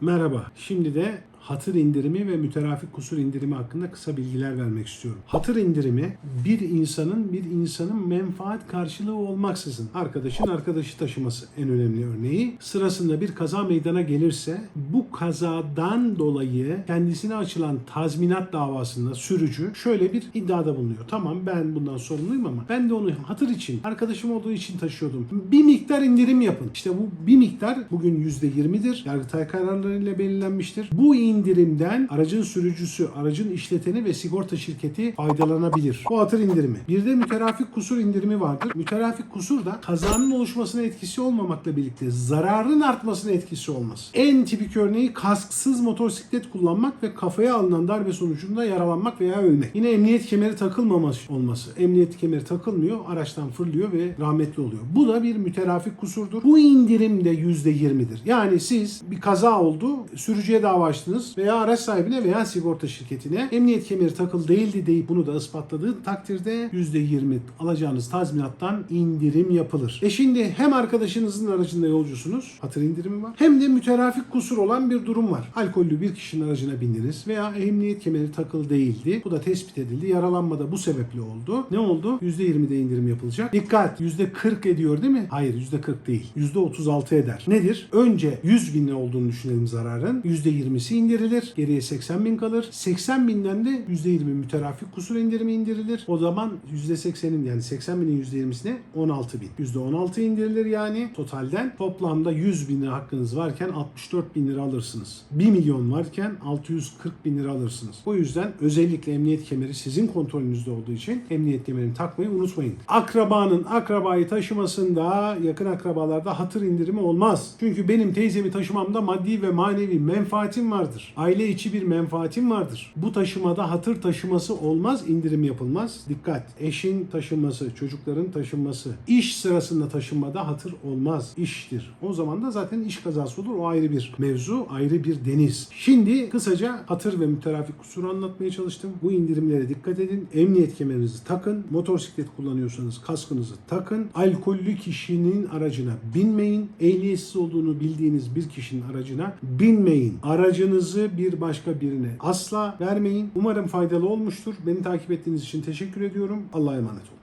Merhaba. Şimdi de hatır indirimi ve müterafik kusur indirimi hakkında kısa bilgiler vermek istiyorum. Hatır indirimi bir insanın bir insanın menfaat karşılığı olmaksızın arkadaşın arkadaşı taşıması en önemli örneği. Sırasında bir kaza meydana gelirse bu kazadan dolayı kendisine açılan tazminat davasında sürücü şöyle bir iddiada bulunuyor. Tamam ben bundan sorumluyum ama ben de onu hatır için, arkadaşım olduğu için taşıyordum. Bir miktar indirim yapın. İşte bu bir miktar bugün %20'dir. Yargıtay kararlarıyla belirlenmiştir. Bu indirimden aracın sürücüsü, aracın işleteni ve sigorta şirketi faydalanabilir. Bu hatır indirimi. Bir de müterafik kusur indirimi vardır. Müterafik kusur da kazanın oluşmasına etkisi olmamakla birlikte zararın artmasına etkisi olmaz. En tipik örneği kasksız motosiklet kullanmak ve kafaya alınan darbe sonucunda yaralanmak veya ölmek. Yine emniyet kemeri takılmaması olması. Emniyet kemeri takılmıyor, araçtan fırlıyor ve rahmetli oluyor. Bu da bir müterafik kusurdur. Bu indirim de %20'dir. Yani siz bir kaza oldu, sürücüye dava açtınız veya araç sahibine veya sigorta şirketine emniyet kemeri takıl değildi deyip bunu da ispatladığı takdirde %20 alacağınız tazminattan indirim yapılır. E şimdi hem arkadaşınızın aracında yolcusunuz, hatır indirimi var. Hem de müterafik kusur olan bir durum var. Alkollü bir kişinin aracına bindiniz veya emniyet kemeri takıl değildi. Bu da tespit edildi. Yaralanma da bu sebeple oldu. Ne oldu? %20'de indirim yapılacak. Dikkat! %40 ediyor değil mi? Hayır %40 değil. %36 eder. Nedir? Önce 100 bin lira olduğunu düşünelim zararın. %20'si indirilir. Geriye 80 bin kalır. 80 binden de %20 müterafik kusur indirimi indirilir. O zaman %80'in yani 80 binin %20'sine 16 bin. %16 indirilir yani totalden. Toplamda 100 bin lira hakkınız varken 64 bin lira alırsınız. 1 milyon varken 640 bin lira alırsınız. O yüzden özellikle emniyet kemeri sizin kontrolünüzde olduğu için emniyet kemerini takmayı unutmayın. Akrabanın akrabayı taşımasında yakın akrabalarda hatır indirimi olmaz. Çünkü benim teyzemi taşımamda maddi ve manevi menfaatim vardır. Aile içi bir menfaatim vardır. Bu taşımada hatır taşıması olmaz, indirim yapılmaz. Dikkat! Eşin taşınması, çocukların taşınması, iş sırasında taşınmada hatır olmaz. İştir. O zaman da zaten iş kazası olur. O ayrı bir mevzu, ayrı bir deniz. Şimdi kısaca hatır ve müterafik kusuru anlatmaya çalıştım. Bu indirimlere dikkat edin. Emniyet kemerinizi takın. Motosiklet kullanıyorsanız kaskınızı takın. Alkollü kişinin aracına binmeyin. Ehliyetsiz olduğunu bildiğiniz bir kişinin aracına binmeyin. Aracınızı bir başka birine asla vermeyin. Umarım faydalı olmuştur. Beni takip ettiğiniz için teşekkür ediyorum. Allah'a emanet olun.